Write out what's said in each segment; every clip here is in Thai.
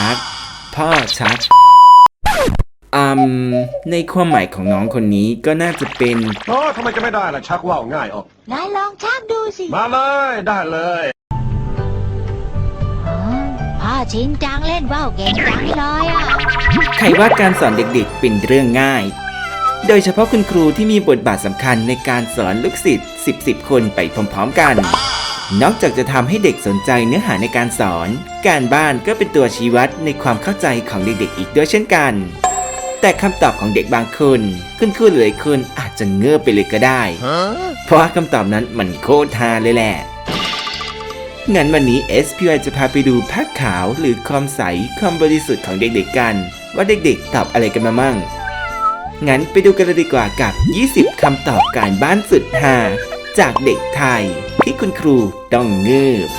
ชัก พ่อชักอืมในความหมายของน้องคนนี้ก็น่าจะเป็น โอ้ทำไมจะไม่ได้ล่ะชักว่าวง่ายออก นายลองชักดูสิมาเลยได้เลยอ๋อพ่อชินจังเล่นว่าวเก่งจังเลยอะ ใครว่าการสอนเด็กๆเป็นเรื่องง่าย โดยเฉพาะคุณครูที่มีบทบาทสำคัญในการสอนลูกศิษย์ 10 10 คนไปพร้อมๆกัน นอกจากจะทำให้เด็กสนใจเนื้อหาในการสอน การบ้านก็เป็นตัวชี้วัดในความเข้าใจของเด็กๆอีกด้วยเช่นกัน แต่คำตอบของเด็กบางคนคุณครูหลายคนอาจจะเงือบไปเลยก็ได้ เพราะว่าคำตอบนั้นมันโคตรฮาเลยแหละงั้นวันนี้ SPI จะพาไปดูภาพขาวหรือความใสความบริสุทธิ์ของเด็กๆกัน ว่าเด็กๆ ตอบอะไรกันมามั่ง งั้นไปดูกันเลยดีกว่ากับ 20 คำตอบการบ้านสุดฮาจากเด็กไทย ที่คุณครูต้องเงือบ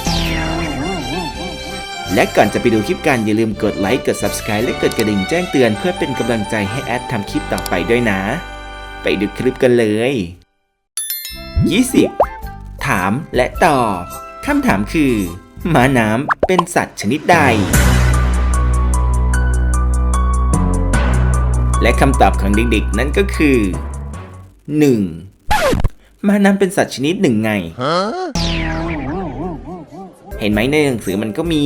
และก่อนจะไปดูคลิปกันอย่าลืมกดไลค์ กด Subscribe และกดกระดิ่งแจ้งเตือนเพื่อเป็นกำลังใจให้แอดทำคลิปต่อไปด้วยนะ ไปดูคลิปกันเลย 20 ถามและตอบคำถามคือม้าน้ำเป็นสัตว์ชนิดใด และคำตอบของเด็กๆ นั่นก็คือ 1. ม้าน้ำเป็นสัตว์ชนิดหนึ่งไง เห็นไหมในหนังสือมันก็มี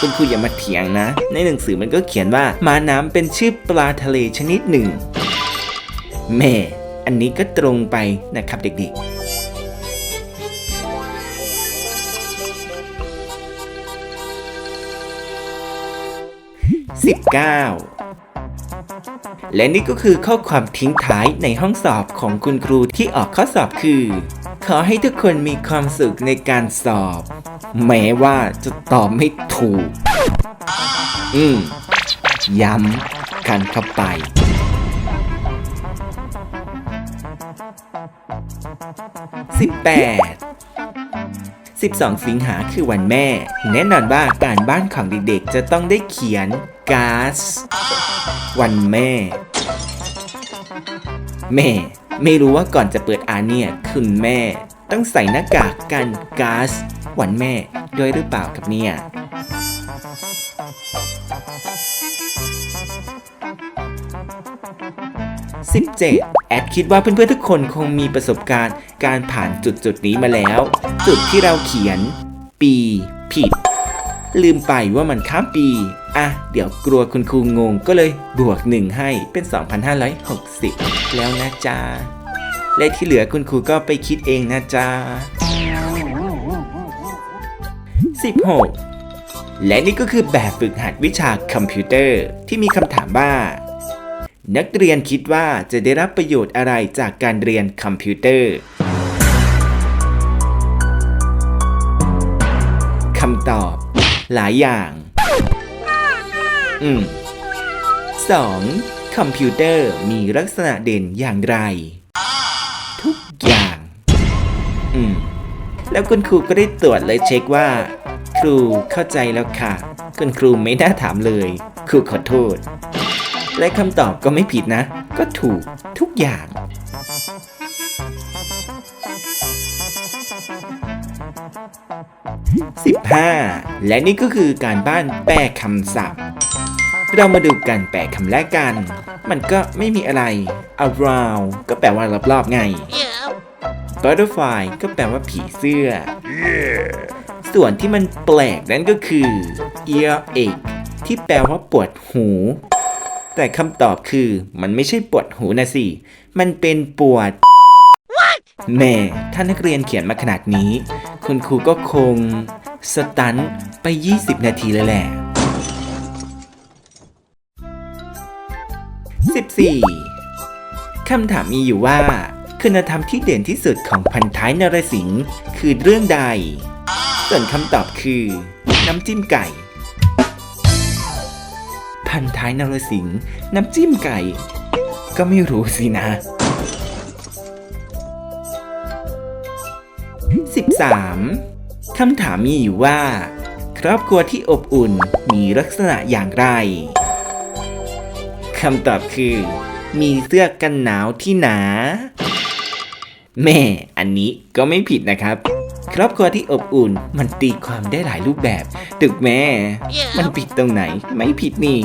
คุณครูอย่ามาเถียงนะ ในหนังสือมันก็เขียนว่าม้าน้ำเป็นชื่อปลาทะเลชนิดหนึ่งแม่อันนี้ก็ตรงไปนะครับเด็กๆ19 และนี่ก็คือข้อความทิ้งท้ายในห้องสอบของคุณครูที่ออกข้อสอบคือ ขอให้ทุกคนมีความสุขในการสอบ แม้ว่าจะตอบไม่ถูก อืม ย้ำกันเข้าไป18 12 สิงหาคือวันแม่ แน่นอนว่าการบ้านของเด็กๆ จะต้องได้เขียนก๊าซวันแม่ แม่ ไม่รู้ว่าก่อนจะเปิดอ่านเนี่ยคุณแม่ ต้องใส่หน้ากากกันก๊าซวันแม่ด้วยหรือเปล่าครับเนี่ย 17 แอดคิดว่าเพื่อนๆทุกคนคงมีประสบการณ์การผ่านจุดจุดๆนี้มาแล้ว จุดที่เราเขียน ปีผิด ลืมไปว่ามันข้ามปี อะ เดี๋ยวกลัวคุณครูงงก็เลยบวกหนึ่งให้เป็น 2,560 แล้วนะจ๊ะ และที่เหลือคุณครูก็ไปคิดเองนะจ๊ะ 16 และนี่ก็คือแบบฝึกหัดวิชาคอมพิวเตอร์ที่มีคำถามว่า นักเรียนคิดว่าจะได้รับประโยชน์อะไรจากการเรียนคอมพิวเตอร์คำตอบ หลายอย่าง อืม 2. คอมพิวเตอร์มีลักษณะเด่นอย่างไร ทุกอย่าง อืม แล้วคุณครูก็ได้ตรวจและเช็คว่า ครูเข้าใจแล้วค่ะ คุณครูไม่น่าถามเลย ครูขอโทษ และคำตอบก็ไม่ผิดนะ ก็ถูกทุกอย่าง 15 และนี่ก็คือการบ้านแปลคำศัพท์ เรามาดูกันแปลคำแรกกัน มันก็ไม่มีอะไร around ก็แปลว่ารอบๆไง butterfly ก็แปลว่าผีเสื้อ ส่วนที่มันแปลกนั่นก็คือ earache ที่แปลว่าปวดหู แต่คำตอบคือมันไม่ใช่ปวดหูนะสิ มันเป็นปวดแม่ถ้านักเรียนเขียนมาขนาดนี้ คุณครูก็คง สตันไป 20 นาทีเลยแหละ 14 คำถามมีอยู่ว่า คุณธรรมที่เด่นที่สุดของพันท้ายนรสิงห์คือเรื่องใด ส่วนคำตอบคือ น้ำจิ้มไก่ พันท้ายนรสิงห์น้ำจิ้มไก่ ก็ไม่รู้สินะ 13. คำถามมีอยู่ว่า ครอบครัวที่อบอุ่นมีลักษณะอย่างไรคำตอบคือ มีเสื้อกันหนาวที่หนา แม่ อันนี้ก็ไม่ผิดนะครับ รอบครัวที่อบอุ่น มันตีความได้หลายรูปแบบ ตึกแม่ มันผิดตรงไหน ไม่ผิดนี่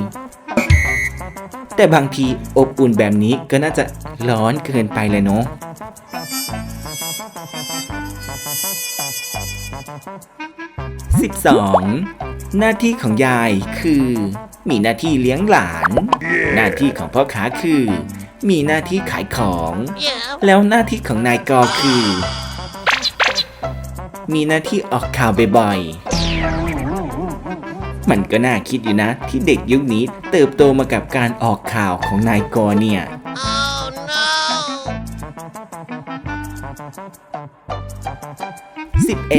แต่บางทีอบอุ่นแบบนี้ก็น่าจะร้อนเกินไปเลยเนาะ 12. หน้าที่ของยายคือ มีหน้าที่เลี้ยงหลาน หน้าที่ของพ่อค้าคือ มีหน้าที่ขายของ แล้วหน้าที่ของนายกอคือ มีหน้าที่ออกข่าวบ่อยๆ มันก็น่าคิดอยู่นะ ที่เด็กยุคนี้เติบโตมากับการออกข่าวของนายกอเนี่ย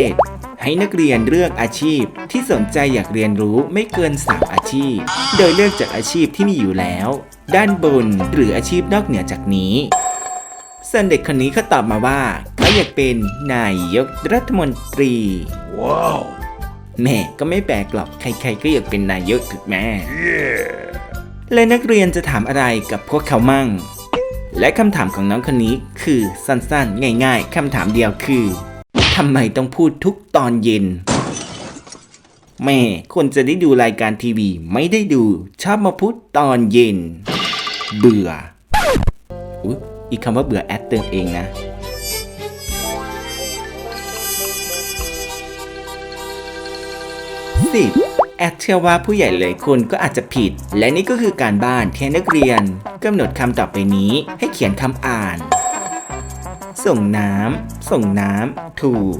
11. ให้นักเรียนเลือกอาชีพที่สนใจอยากเรียนรู้ไม่เกิน 3 อาชีพ โดยเลือกจากอาชีพที่มีอยู่แล้ว ด้านบนหรืออาชีพนอกเหนือจากนี้ ส่วนเด็กคนนี้เขาตอบมาว่าเขาอยากเป็นนายกรัฐมนตรี ว้าว แม่ก็ไม่แปลกหรอกใครๆก็อยากเป็นนายกถูกแม่และนักเรียนจะถามอะไรกับพวกเขามั่ง และคำถามของน้องคนนี้คือสั้นๆ ง่าย ๆคำถามเดียวคือทำไมต้องพูดทุกตอนเย็น แม่คนจะได้ดูรายการทีวีไม่ได้ดูชอบมาพูดตอนเย็น เบื่ออุ๊ย อีกคำว่าเบื่อแอดเติมเองนะสิบแอดเชื่อว่าผู้ใหญ่หลายคนก็อาจจะผิด และนี่ก็คือการบ้านที่นักเรียนกำหนดคำต่อไปนี้ ให้เขียนคำอ่าน ส่งน้ำส่งน้ำถูก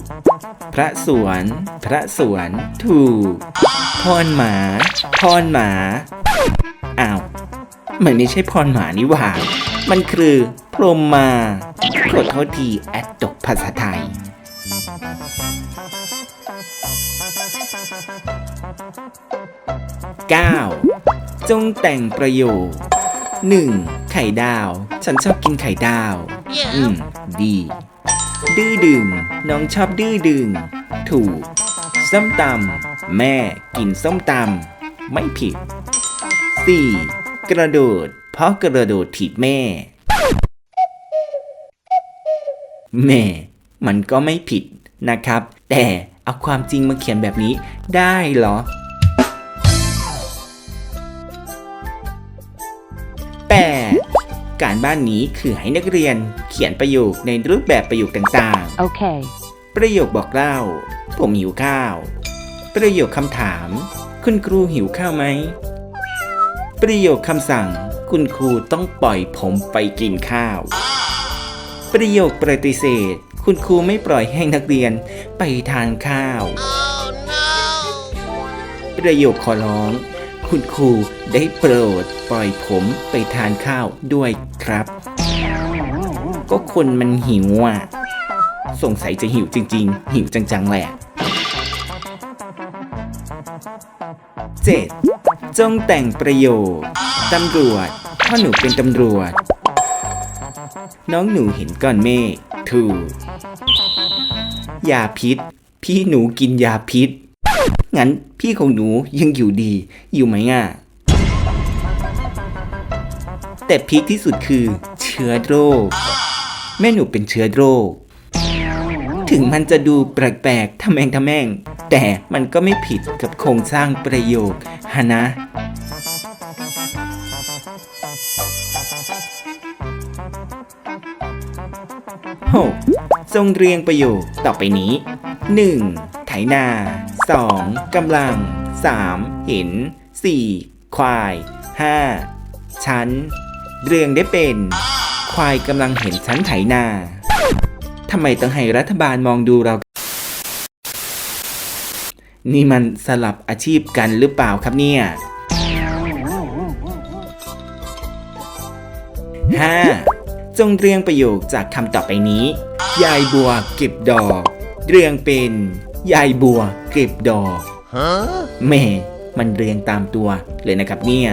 พระสวน พระสวน ถูกพรหมาพรหมาอ้าวมันไม่ใช่พรหมานี่หว่า มันคือพรหมมาขอโทษทีแอดตกภาษาไทย 9. จงแต่งประโยค 1. ไข่ดาว ฉันชอบกินไข่ดาว อืม ดี ดื้อดึง น้องชอบดื้อดึง ถูก ส้มตำ แม่กินส้มตำ ไม่ผิด 4. กระโดด เพราะกระโดดถีบแม่ แม่ มันก็ไม่ผิดนะครับ แต่เอาความจริงมาเขียนแบบนี้ได้เหรอ 8. การบ้านนี้คือให้นักเรียนเขียนประโยคในรูปแบบประโยคต่าง Okay. ๆประโยคบอกเล่า ผมหิวข้าว ประโยคคำถาม คุณครูหิวข้าวไหม ประโยคคำสั่ง คุณครูต้องปล่อยผมไปกินข้าว ประโยคปฏิเสธ คุณครูไม่ปล่อยให้นักเรียนไปทานข้าวประโยคขอร้อง คุณครูได้โปรดปล่อยผมไปทานข้าวด้วยครับ ก็คนมันหิวอะ สงสัยจะหิวจริง ๆ หิวจังๆแหละ 7. จงแต่งประโยค ตำรวจพ่อหนูเป็นตำรวจ น้องหนูเห็นก้อนเมฆถูกยาพิษ พี่หนูกินยาพิษ งั้นพี่ของหนูยังอยู่ดี อยู่ไหมอะแต่พีคที่สุดคือเชื้อโรค แม่หนูเป็นเชื้อโรค ถึงมันจะดูแปลกๆทำแมงทำแมง แต่มันก็ไม่ผิดกับโครงสร้างประโยคฮะนะ 6. จงเรียงประโยคต่อไปนี้ 1. ไถนา 2. กำลัง 3. เห็น 4. ควาย 5. ฉันเรียงได้เป็น ควายกำลังเห็นฉันไถนาทำไมต้องให้รัฐบาลมองดูเรา นี่มันสลับอาชีพกันหรือเปล่าครับเนี่ย 5. จงเรียงประโยคจากคำต่อไปนี้ ยายบัวเก็บดอก เรียงเป็น ยายบัวเก็บดอกแม่มันเรียงตามตัวเลยนะครับเนี่ย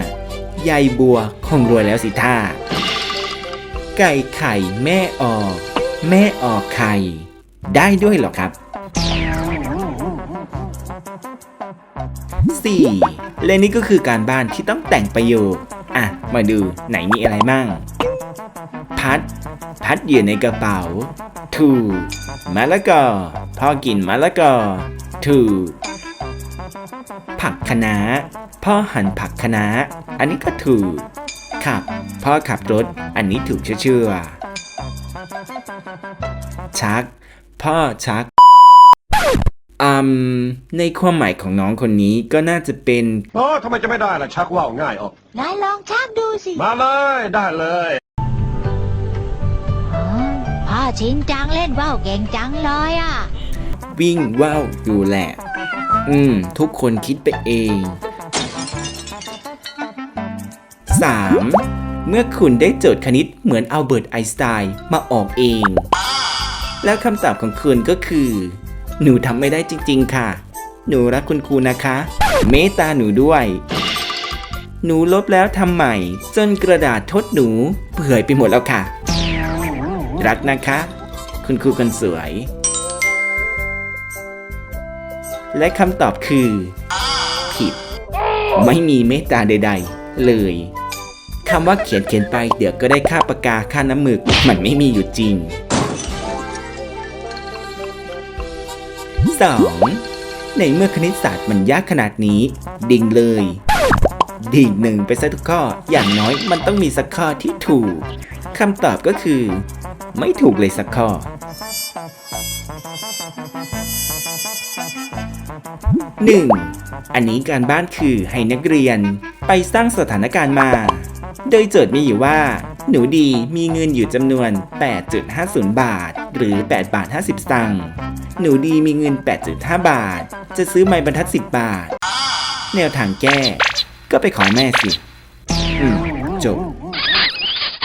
ยายบัวคงรวยแล้วสิท่า ไก่ไข่แม่ออก แม่ออกไข่ ได้ด้วยเหรอครับ 4. และนี่ก็คือการบ้านที่ต้องแต่งประโยค อะ มาดูไหนมีอะไรมั่ง พัด พัดอยู่ในกระเป๋า ถูถูกมะละกอพ่อกินมะละกอถูกผักคะน้าพ่อหั่นผักคะน้าอันนี้ก็ถูก ขับ พ่อขับรถ อันนี้ถูกเชื่อๆชัก พ่อชักอืมในความหมายของน้องคนนี้ก็น่าจะเป็นเออทำไมจะไม่ได้ล่ะชักว่าวง่ายออก นายลองชักดูสิ มาเลย ได้เลยอ๋อพ่อ ชินจังเล่นว่าวเก่งจังเลยอะ วิ่งว่าวอยู่แหละ อืม ทุกคนคิดไปเอง 3. เมื่อคุณได้โจทย์คณิตเหมือนอัลเบิร์ตไอน์สไตน์มาออกเอง แล้วคำตอบของคุณก็คือ หนูทำไม่ได้จริง ๆ ค่ะ หนูรักคุณครูนะคะ เมตตาหนูด้วย หนูลบแล้วทำใหม่ จนกระดาษทดหนูเปื่อยไปหมดแล้วค่ะ รักนะคะ คุณครูคนสวย และคำตอบคือ ผิด ไม่มีเมตตาใด ๆ เลยคำว่าเขียนเขียนไปเดี๋ยวก็ได้ค่าปากกาค่าน้ำหมึก มันไม่มีอยู่จริง 2. ในเมื่อคณิตศาสตร์มันยากขนาดนี้ ดิ่งเลย ดิ่งหนึ่งไปซะทุกข้ออย่างน้อยมันต้องมีสักข้อที่ถูกคำตอบก็คือ ไม่ถูกเลยสักข้อ 1. อันนี้การบ้านคือให้นักเรียนไปสร้างสถานการณ์มา โดยโจทย์มีอยู่ว่า หนูดีมีเงินอยู่จำนวน 8.50 บาท หรือ 8 บาท 50สตางค์ หนูดีมีเงิน 8.5 บาท จะซื้อไม้บรรทัด 10 บาท แนวทางแก้ ก็ไปขอแม่สิ อืม จบ